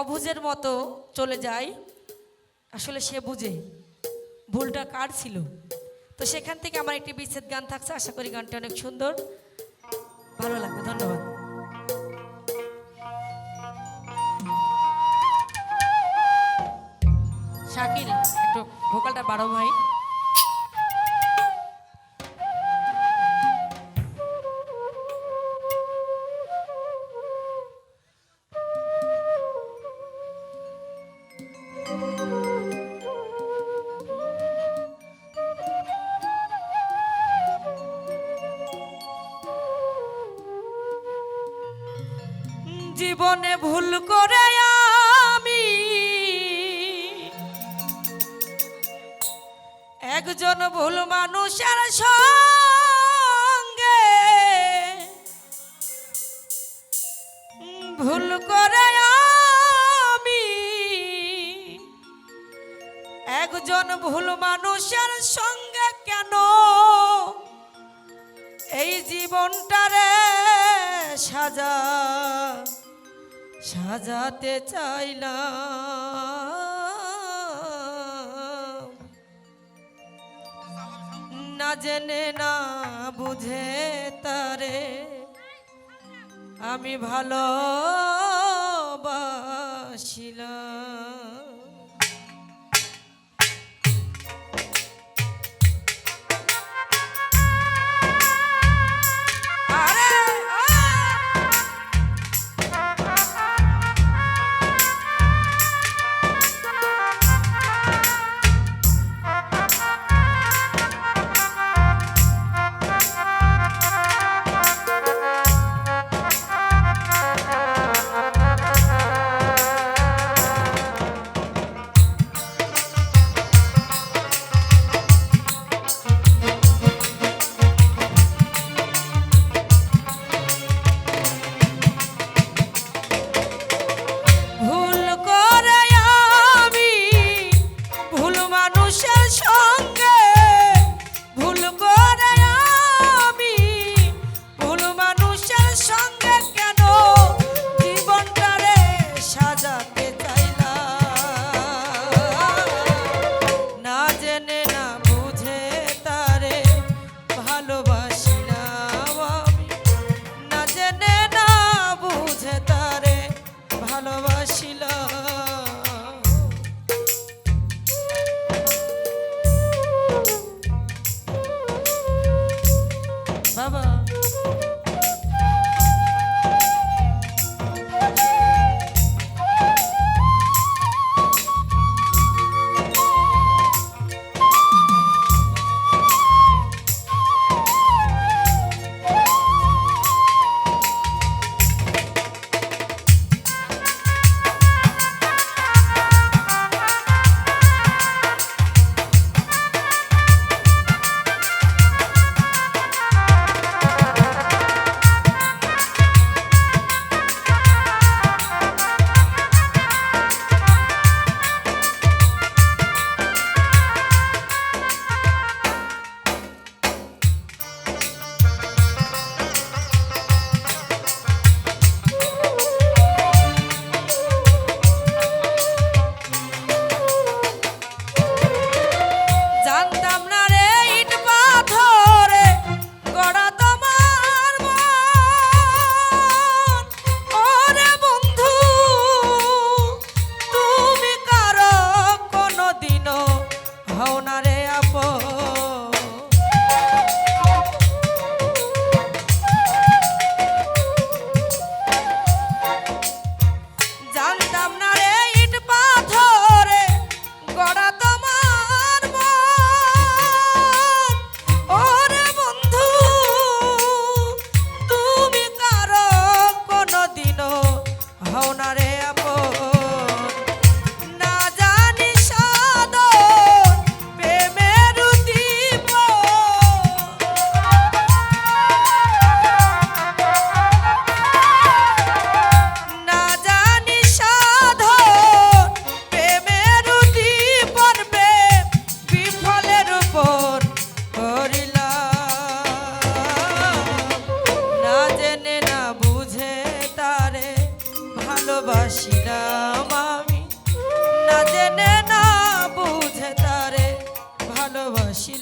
অবুঝের মতো চলে যায়। আসলে সে বুঝে। ভুলটা কার ছিল? তো সেখান থেকে আমার একটি বিচ্ছেদ গান থাকছে। আশা করি গানটা অনেক সুন্দর। ভালো লাগবে। ধন্যবাদ। শাকিল, একটু ভোকালটা বাড়ো ভাই। জীবনে ভুল করে আমি। একজন ভুল মানুষের সঙ্গে ভুল করে আমি। একজন ভুল মানুষের সঙ্গে কেন এই জীবনটারে সাজা? সাজাতে চাইলাম। না জেনে না বুঝে তারে আমি ভালোবাসিলাম। আরে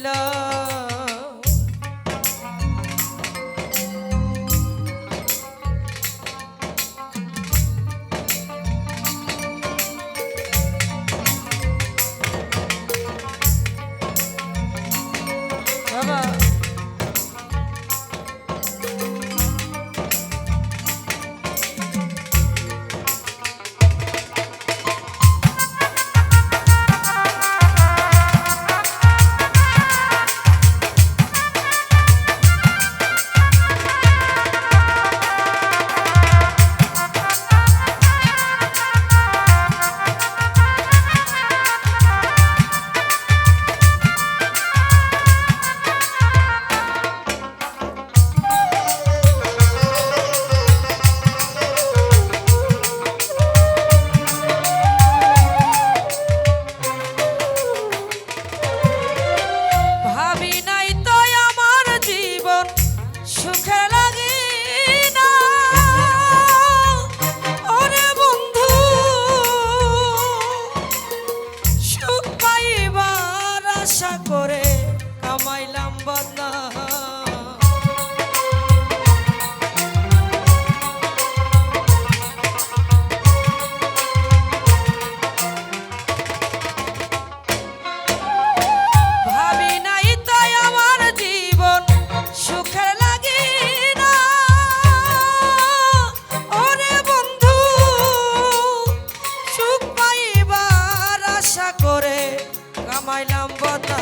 ছিল নাম বতা